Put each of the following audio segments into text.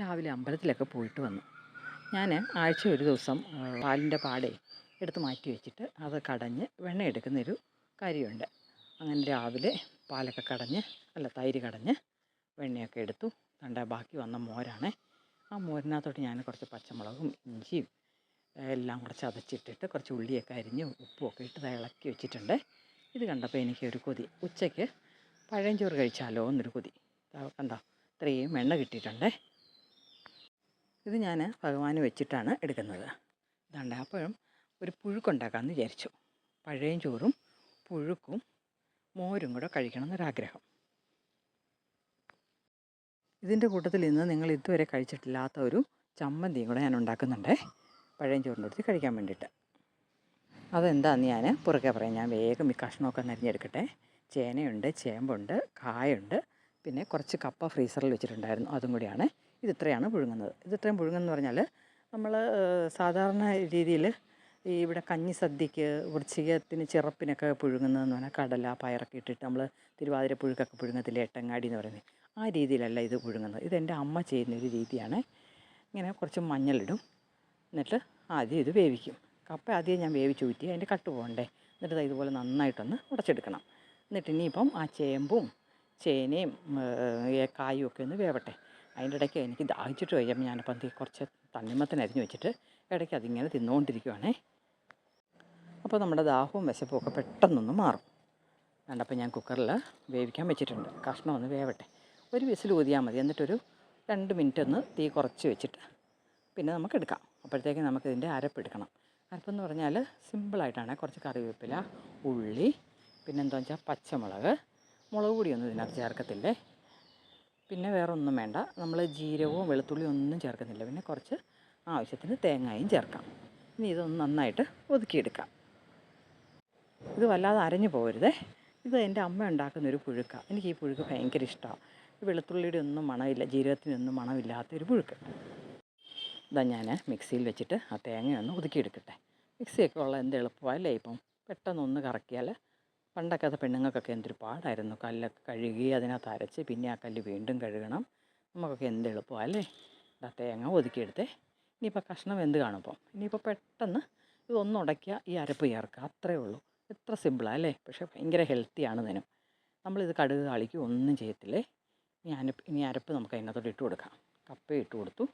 രാവിലെ അമ്പലത്തിലൊക്കെ പോയിട്ട് വന്നു. ഞാൻ ആഴ്ച ഒരു ദിവസം പാലിന്റെ പാടേ എടുത്ത് മാറ്റി വെച്ചിട്ട് അത് കടഞ്ഞ് വെണ്ണ എടുക്കുന്നൊരു കാര്യമുണ്ട്. അങ്ങനെ രാവിലെ പാലൊക്കെ കടഞ്ഞ് അല്ല തൈര് കടഞ്ഞ് വെണ്ണയൊക്കെ എടുത്തു. കണ്ട ബാക്കി വന്ന മോരാണേ. ആ മോരിനകത്തോട്ട് ഞാൻ കുറച്ച് പച്ചമുളകും ഇഞ്ചിയും എല്ലാം കൂടെ ചതച്ചിട്ടിട്ട് കുറച്ച് ഉള്ളിയൊക്കെ അരിഞ്ഞ് ഉപ്പുമൊക്കെ ഇട്ട് ഇളക്കി വെച്ചിട്ടുണ്ട്. ഇത് കണ്ടപ്പോൾ എനിക്കൊരു കൊതി. ഉച്ചയ്ക്ക് പഴഞ്ചോറ് കഴിച്ചാലോ എന്നൊരു കൊതി കണ്ടോ? ഇത്രയും വെണ്ണ കിട്ടിയിട്ടുണ്ടേ. ഇത് ഞാൻ ഭഗവാന് വെച്ചിട്ടാണ് എടുക്കുന്നത്. ഇതാണ്ട് അപ്പോഴും ഒരു പുഴുക്കുണ്ടാക്കാമെന്ന് വിചാരിച്ചു. പഴയും ചോറും പുഴുക്കും മോരും കൂടെ കഴിക്കണം എന്നൊരാഗ്രഹം ഇതിന്റെ കൂട്ടത്തിൽ ഇന്ന് നിങ്ങൾ ഇതുവരെ കഴിച്ചിട്ടില്ലാത്ത ഒരു ചമ്മന്തിയും കൂടെ ഞാൻ ഉണ്ടാക്കുന്നുണ്ടേ. പഴയും ചോറിന്റെ അടുത്ത് കഴിക്കാൻ വേണ്ടിയിട്ട്. അതെന്താന്ന് ഞാൻ പുറകെ പറയാം. ഞാൻ വേഗം ഈ കഷ്ണമൊക്കെ നരിഞ്ഞെടുക്കട്ടെ. ചേനയുണ്ട് ചേമ്പുണ്ട് കായുണ്ട്. പിന്നെ കുറച്ച് കപ്പ ഫ്രീസറിൽ വെച്ചിട്ടുണ്ടായിരുന്നു. അതും കൂടിയാണ് ഇത് ഇത്രയാണ് പുഴുങ്ങുന്നത്. ഇത് ഇത്രയും പുഴുങ്ങുന്നത് പറഞ്ഞാൽ നമ്മൾ സാധാരണ രീതിയിൽ ഈ ഇവിടെ കഞ്ഞി സദ്യക്ക് വൃശ്ചികത്തിന് ചിറപ്പിനൊക്കെ പുഴുങ്ങുന്നതെന്ന് പറഞ്ഞാൽ കടല പയറൊക്കെ ഇട്ടിട്ട് നമ്മൾ തിരുവാതിര പുഴുക്കൊക്കെ പുഴുങ്ങത്തില്ലേ എട്ടങ്ങാടി എന്ന് പറയുന്നത്. ആ രീതിയിലല്ല ഇത് പുഴുങ്ങുന്നത്. ഇതെന്റെ അമ്മ ചെയ്യുന്ന ഒരു രീതിയാണ്. ഇങ്ങനെ കുറച്ച് മഞ്ഞളിടും. എന്നിട്ട് ആദ്യം ഇത് വേവിക്കും. കപ്പ ആദ്യം ഞാൻ വേവിച്ച് ഊറ്റി അതിന്റെ കട്ട് പോകണ്ടേ? എന്നിട്ട് ഇതുപോലെ നന്നായിട്ടൊന്ന് ഉടച്ചെടുക്കണം. എന്നിട്ട് ഇനിയിപ്പം ആ ചേമ്പും ചേനയും കായും ഒക്കെ ഒന്ന് വേവട്ടെ. അതിന്റെ ഇടയ്ക്ക് എനിക്ക് ദാഹിച്ചിട്ട് കഴിയുമ്പോൾ ഞാനപ്പം കുറച്ച് തണ്ണിമത്തൻ അരിഞ്ഞു വെച്ചിട്ട് ഇടയ്ക്ക് അതിങ്ങനെ തിന്നുകൊണ്ടിരിക്കുവാണേ. അപ്പോൾ നമ്മുടെ ദാഹവും വിശപ്പും ഒക്കെ പെട്ടെന്നൊന്ന് മാറും. കണ്ടപ്പോൾ ഞാൻ കുക്കറിൽ വേവിക്കാൻ വെച്ചിട്ടുണ്ട്. കഷ്ണം ഒന്ന് വേവട്ടെ. ഒരു വിസിൽ ഊതിയാൽ മതി. എന്നിട്ടൊരു രണ്ട് മിനിറ്റ് ഒന്ന് തീ കുറച്ച് വെച്ചിട്ട് പിന്നെ നമുക്ക് എടുക്കാം. അപ്പോഴത്തേക്ക് നമുക്കിതിന്റെ അരപ്പെടുക്കണം അരപ്പെന്ന് പറഞ്ഞാൽ സിമ്പിളായിട്ടാണ്. കുറച്ച് കറിവേപ്പില ഉള്ളി പിന്നെന്താ വെച്ചാൽ പച്ചമുളക് മുളക് പൊടിയൊന്നും ഇതിനകത്ത് ചേർക്കത്തില്ലേ? പിന്നെ വേറെ ഒന്നും വേണ്ട. നമ്മൾ ജീരകവും വെളുത്തുള്ളിയും ഒന്നും ചേർക്കുന്നില്ല. പിന്നെ കുറച്ച് ആവശ്യത്തിന് തേങ്ങയും ചേർക്കാം. ഇനി ഇതൊന്ന് നന്നായിട്ട് ഒതുക്കിയെടുക്കാം. ഇത് വല്ലാതെ അരഞ്ഞു പോകരുതേ. ഇത് എന്റെ അമ്മ ഉണ്ടാക്കുന്ന ഒരു പുഴുക്ക. എനിക്ക് ഈ പുഴുക്ക് ഭയങ്കര ഇഷ്ടമാണ്. വെളുത്തുള്ളിയുടെ ഒന്നും മണമില്ല ജീരകത്തിനൊന്നും മണമില്ലാത്ത ഒരു പുഴുക്ക്. ഇതാ ഞാൻ മിക്സിയിൽ വെച്ചിട്ട് ആ തേങ്ങയൊന്ന് ഒതുക്കിയെടുക്കട്ടെ. മിക്സിയൊക്കെ ഉള്ള എന്ത് എളുപ്പമല്ലേ ഇപ്പം? പെട്ടെന്നൊന്ന് കറക്കിയാൽ പണ്ടൊക്കെ അത് പെണ്ണുങ്ങൾക്കൊക്കെ എന്തൊരു പാടായിരുന്നു. കല്ലൊക്കെ കഴുകി അതിനകത്ത് അരച്ച് പിന്നെ ആ കല്ല് വീണ്ടും കഴുകണം. നമുക്കൊക്കെ എന്ത് അല്ലേ? ഇതാ തേങ്ങ ഒതുക്കിയെടുത്തേ. ഇനിയിപ്പോൾ കഷ്ണം വെന്ത് കാണുമ്പോൾ ഇനിയിപ്പോൾ പെട്ടെന്ന് ഇതൊന്ന് ഉടയ്ക്കുക ഈ അരപ്പ് ചേർക്കുക. അത്രയേ ഉള്ളൂ. എത്ര സിമ്പിളാണ് അല്ലേ? പക്ഷേ ഭയങ്കര ഹെൽത്തിയാണ് ഇതിനും. നമ്മളിത് കടുക് കാളിക്കും ഒന്നും ചെയ്യത്തില്ലേ? ഇനി അരപ്പ് ഇനി അരപ്പ് നമുക്ക് അതിനകത്തോട്ട് ഇട്ട് കൊടുക്കാം. കപ്പ ഇട്ട് കൊടുത്തു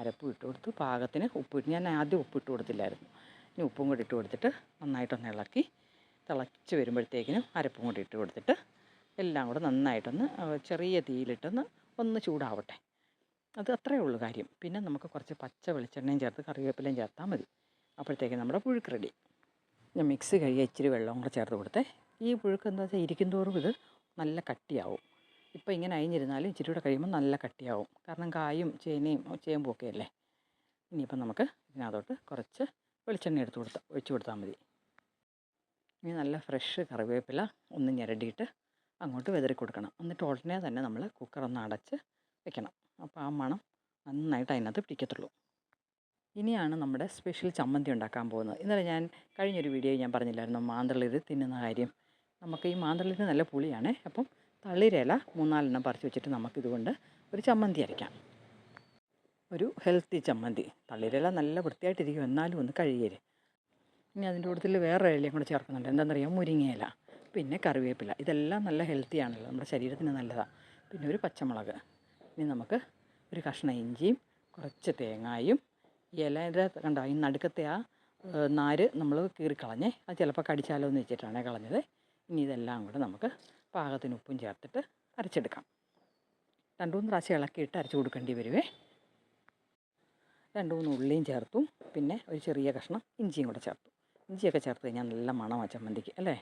അരപ്പ് ഇട്ട് കൊടുത്തു പാകത്തിന് ഉപ്പ് ഞാൻ ആദ്യം ഉപ്പ് ഇട്ട് കൊടുത്തില്ലായിരുന്നു. ഇനി ഉപ്പും കൂടി ഇട്ട് കൊടുത്തിട്ട് നന്നായിട്ടൊന്ന് ഇളക്കി തിളച്ച് വരുമ്പോഴത്തേക്കിനും അരപ്പും കൂടി ഇട്ട് കൊടുത്തിട്ട് എല്ലാം കൂടെ നന്നായിട്ടൊന്ന് ചെറിയ തീയിലിട്ടൊന്ന് ഒന്ന് ചൂടാവട്ടെ. അത് അത്രയേ ഉള്ളൂ കാര്യം. പിന്നെ നമുക്ക് കുറച്ച് പച്ച വെളിച്ചെണ്ണയും ചേർത്ത് കറിവേപ്പിലയും ചേർത്താൽ മതി. അപ്പോഴത്തേക്ക് നമ്മുടെ പുഴുക്ക് റെഡി. ഞാൻ മിക്സ് കഴുകിയ ഇച്ചിരി വെള്ളം കൂടെ ചേർത്ത് കൊടുത്തേ. ഈ പുഴുക്ക് എന്താ വെച്ചാൽ ഇരിക്കും തോറും ഇത് നല്ല കട്ടിയാവും. ഇപ്പോൾ ഇങ്ങനെ അഴിഞ്ഞിരുന്നാലും ഇച്ചിരി കൂടെ കഴിയുമ്പോൾ നല്ല കട്ടിയാവും. കാരണം കായും ചേനയും ചേമ്പും ഒക്കെ അല്ലേ? ഇനിയിപ്പം നമുക്ക് ഇതിനകത്തോട്ട് കുറച്ച് വെളിച്ചെണ്ണ എടുത്ത് കൊടുത്താൽ ഒഴിച്ചു കൊടുത്താൽ മതി. ഇനി നല്ല ഫ്രഷ് കറിവേപ്പില ഒന്ന് ഞെരടിയിട്ട് അങ്ങോട്ട് വിതറി കൊടുക്കണം. എന്നിട്ട് ഉടനെ തന്നെ നമ്മൾ കുക്കർ ഒന്ന് അടച്ച് വെക്കണം. അപ്പോൾ ആ മണം നന്നായിട്ട് അതിനകത്ത് പിടിക്കത്തുള്ളൂ. ഇനിയാണ് നമ്മുടെ സ്പെഷ്യൽ ചമ്മന്തി ഉണ്ടാക്കാൻ പോകുന്നത്. ഇന്നലെ ഞാൻ കഴിഞ്ഞൊരു വീഡിയോ ഞാൻ പറഞ്ഞില്ലായിരുന്നു? മാന്തളിര് തിന്നുന്ന കാര്യം. നമുക്ക് ഈ മാന്തളിര് നല്ല പുളിയാണേ. അപ്പം തളിരില മൂന്നാലെണ്ണം പറിച്ച് വെച്ചിട്ട് നമുക്കിതുകൊണ്ട് ഒരു ചമ്മന്തി അരയ്ക്കാം. ഒരു ഹെൽത്തി ചമ്മന്തി. തളിരില നല്ല വൃത്തിയായിട്ടിരിക്കും. എന്നാലും ഒന്ന് കഴുകിയര് ഇനി അതിന്റെ കൂട്ടത്തിൽ വേറെ ഇലയും കൂടെ ചേർക്കുന്നുണ്ട്. എന്താണെന്നറിയാം? മുരിങ്ങയില പിന്നെ കറിവേപ്പില. ഇതെല്ലാം നല്ല ഹെൽത്തി ആണല്ലോ. നമ്മുടെ ശരീരത്തിന് നല്ലതാണ് പിന്നെ ഒരു പച്ചമുളക്. ഇനി നമുക്ക് ഒരു കഷ്ണം ഇഞ്ചിയും കുറച്ച് തേങ്ങായും ഇലയുടെ കണ്ടോ? ഈ നടുക്കത്തെ ആ നാര് നമ്മൾ കീറിക്കളഞ്ഞേ അത് ചിലപ്പോൾ കടിച്ചാലോ എന്ന് വെച്ചിട്ടാണ് കളഞ്ഞത്. ഇനി ഇതെല്ലാം കൂടെ നമുക്ക് പാകത്തിന് ഉപ്പും ചേർത്തിട്ട് അരച്ചെടുക്കാം. രണ്ട് മൂന്ന് പ്രാവശ്യം ഇളക്കിയിട്ട് അരച്ച് കൊടുക്കേണ്ടി വരുവേ. രണ്ട് മൂന്ന് ഉള്ളിയും ചേർത്തും. പിന്നെ ഒരു ചെറിയ കഷ്ണം ഇഞ്ചിയും കൂടെ ചേർത്തു. ഇഞ്ചിയൊക്കെ ചേർത്ത് കഴിഞ്ഞാൽ നല്ല മണമാണ് ചമ്മന്തിക്ക് അല്ലേ?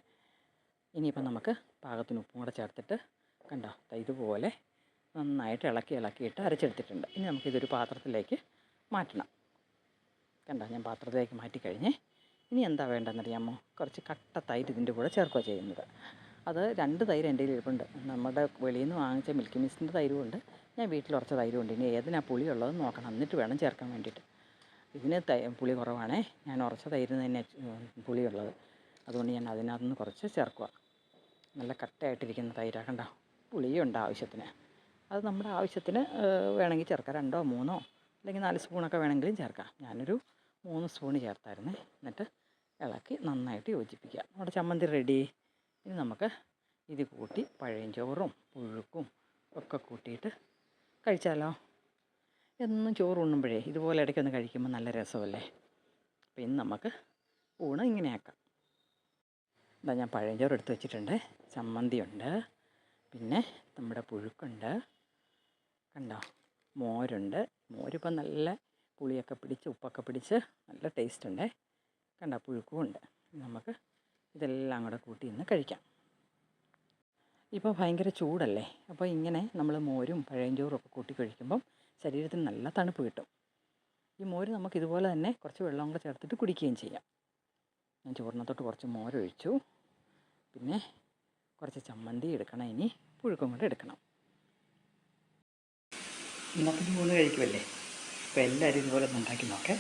ഇനിയിപ്പം നമുക്ക് പാകത്തിന് ഉപ്പും കൂടെ ചേർത്തിട്ട് കണ്ടോ ഇതുപോലെ നന്നായിട്ട് ഇളക്കി ഇളക്കിയിട്ട് അരച്ചെടുത്തിട്ടുണ്ട്. ഇനി നമുക്കിതൊരു പാത്രത്തിലേക്ക് മാറ്റണം. കണ്ടോ ഞാൻ പാത്രത്തിലേക്ക് മാറ്റിക്കഴിഞ്ഞേ ഇനി എന്താ വേണ്ടതെന്നറിയാമോ? കുറച്ച് കട്ട തൈര് ഇതിന്റെ കൂടെ ചേർക്കുക ചെയ്യുന്നത്. അത് രണ്ട് തൈര് എന്റെ ഇരിപ്പുണ്ട് നമ്മുടെ വെളിയിൽ നിന്ന് വാങ്ങിച്ച മിൽക്കി മിസ്റ്റിന്റെ തൈരും ഉണ്ട്. ഞാൻ വീട്ടിൽ ഉറച്ച തൈരും ഉണ്ട്. ഇനി ഏതിനാ പുളിയുള്ളതെന്ന് നോക്കണം. എന്നിട്ട് വേണം ചേർക്കാൻ വേണ്ടിയിട്ട്. ഇതിന് തൈ പുളി കുറവാണേ. ഞാൻ ഉറച്ച തൈരിന് തന്നെ പുളി പുളിയുള്ളത്. അതുകൊണ്ട് ഞാൻ അതിനകത്ത് നിന്ന് കുറച്ച് ചേർക്കുക നല്ല കട്ടയായിട്ടിരിക്കുന്ന തൈരാ കണ്ടോ? പുളിയുണ്ട് ആവശ്യത്തിന്. അത് നമ്മുടെ ആവശ്യത്തിന് വേണമെങ്കിൽ ചേർക്കാം. രണ്ടോ മൂന്നോ അല്ലെങ്കിൽ നാല് സ്പൂണൊക്കെ വേണമെങ്കിലും ചേർക്കാം. ഞാനൊരു മൂന്ന് സ്പൂണ് ചേർത്തായിരുന്നു. എന്നിട്ട് ഇളക്കി നന്നായിട്ട് യോജിപ്പിക്കുക. നമ്മുടെ ചമ്മന്തി റെഡി ഇനി നമുക്ക് ഇത് കൂട്ടി പഴയഞ്ചോറും പുഴുക്കും ഒക്കെ കൂട്ടിയിട്ട് കഴിച്ചാലോ? എന്നും ചോറ് ഉണ്ണുമ്പോഴേ ഇതുപോലെ ഇടയ്ക്കൊന്ന് കഴിക്കുമ്പോൾ നല്ല രസമല്ലേ? അപ്പോൾ ഇന്ന് നമുക്ക് ഊണ് ഇങ്ങനെയാക്കാം. എന്താ ഞാൻ പഴഞ്ചോറ് എടുത്ത് വെച്ചിട്ടുണ്ട്. ചമ്മന്തിയുണ്ട്. പിന്നെ നമ്മുടെ പുഴുക്കുണ്ട്. കണ്ടോ? മോരുണ്ട്. മോരിപ്പം നല്ല പുളിയൊക്കെ പിടിച്ച് ഉപ്പൊക്കെ പിടിച്ച് നല്ല ടേസ്റ്റ് ഉണ്ട്. കണ്ടോ? പുഴുക്കും ഉണ്ട്. നമുക്ക് ഇതെല്ലാം കൂടെ കൂട്ടി ഇന്ന് കഴിക്കാം. ഇപ്പോൾ ഭയങ്കര ചൂടല്ലേ? അപ്പോൾ ഇങ്ങനെ നമ്മൾ മോരും പഴയഞ്ചോറും ഒക്കെ കൂട്ടി കഴിക്കുമ്പം ശരീരത്തിന് നല്ല തണുപ്പ് കിട്ടും. ഈ മോര് നമുക്ക് ഇതുപോലെ തന്നെ കുറച്ച് വെള്ളം കൂടെ ചേർത്തിട്ട് കുടിക്കുകയും ചെയ്യാം. ഞാൻ ചോറിനകത്തോട്ട് കുറച്ച് മോരൊഴിച്ചു പിന്നെ കുറച്ച് ചമ്മന്തി എടുക്കണം. ഇനി പുഴുക്കും കൂടെ എടുക്കണം. ഇന്നത്തെ മൂന്ന് കഴിക്കുമല്ലേ അപ്പോൾ എല്ലാവരും ഇതുപോലെ ഉണ്ടാക്കി നോക്കേ.